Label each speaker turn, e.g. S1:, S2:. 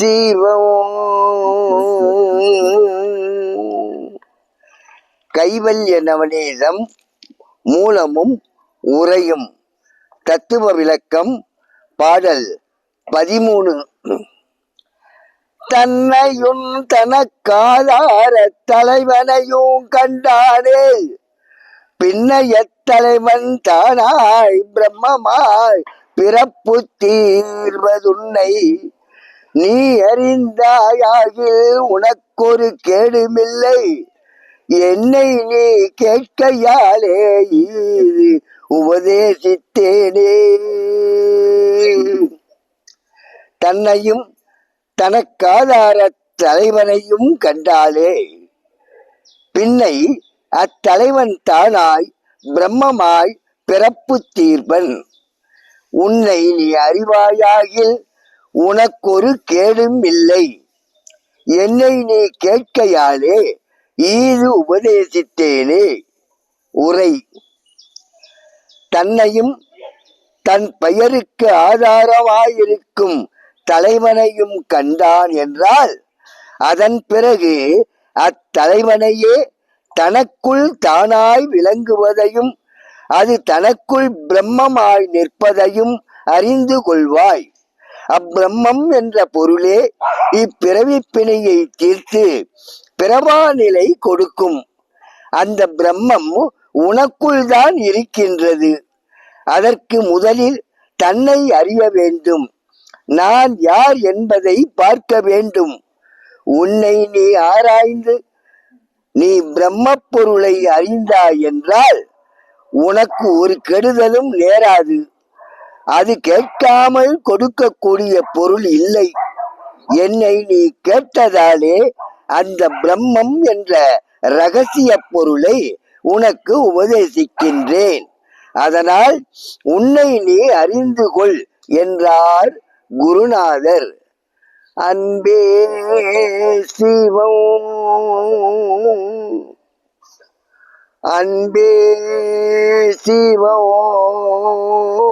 S1: சிவம் கைவல்ய நவநீதம் மூலமும் உரையும் தத்துவ விளக்கம் பாடல் பதிமூணு. தன்னையும் தனக்காதார தலைவனையும் கண்டானே. பின்னைய தலைவன் தானாய் பிரம்மமாய் பிறப்பு தீர்வதுன்னை நீ அறிந்தாயாகில் உனக்கொரு கேடுமில்லை. என்னை நீ கேட்கையாலே இது உபதேசித்தேனே. தன்னையும் தனக்காதார தலைவனையும் கண்டாலே பின்னை அத்தலைவன் தானாய் பிரம்மமாய் பிறப்பு தீர்ப்பன். உன்னை நீ அறிவாயாகில் உனக்கொரு கேடும் இல்லை. என்னை நீ கேட்கையாலே ஈது உபதேசித்தேனே உரை. தன்னையும் தன் பெயருக்கு ஆதாரமாயிருக்கும் தலைவனையும் கண்டான் என்றால் அதன் பிறகு அத்தலைவனையே தனக்குள் தானாய் விளங்குவதையும் அது தனக்குள் பிரம்மமாய் நிற்பதையும் அறிந்து கொள்வாய். அப்பிரம்மம் என்ற பொருளே இப்பிறவி பிணையை தீர்த்து பிறவா நிலை கொடுக்கும். அந்த பிரம்மம் உனக்குள் தான் இருக்கின்றது. அதற்கு முதலில் தன்னை அறிய வேண்டும். நான் யார் என்பதை பார்க்க வேண்டும். உன்னை நீ ஆராய்ந்து நீ பிரம்ம பொருளை அறிந்தாய் என்றால் உனக்கு ஒரு கெடுதலும் நேராது. அது கேட்காமல் கொடுக்கக்கூடிய பொருள் இல்லை. என்னை நீ கேட்டதாலே அந்த பிரம்மம் என்ற ரகசிய பொருளை உனக்கு உபதேசிக்கின்றேன். அதனால் உன்னை நீ அறிந்து கொள் என்றார் குருநாதர். அன்பே சிவம். அன்பே சிவம்.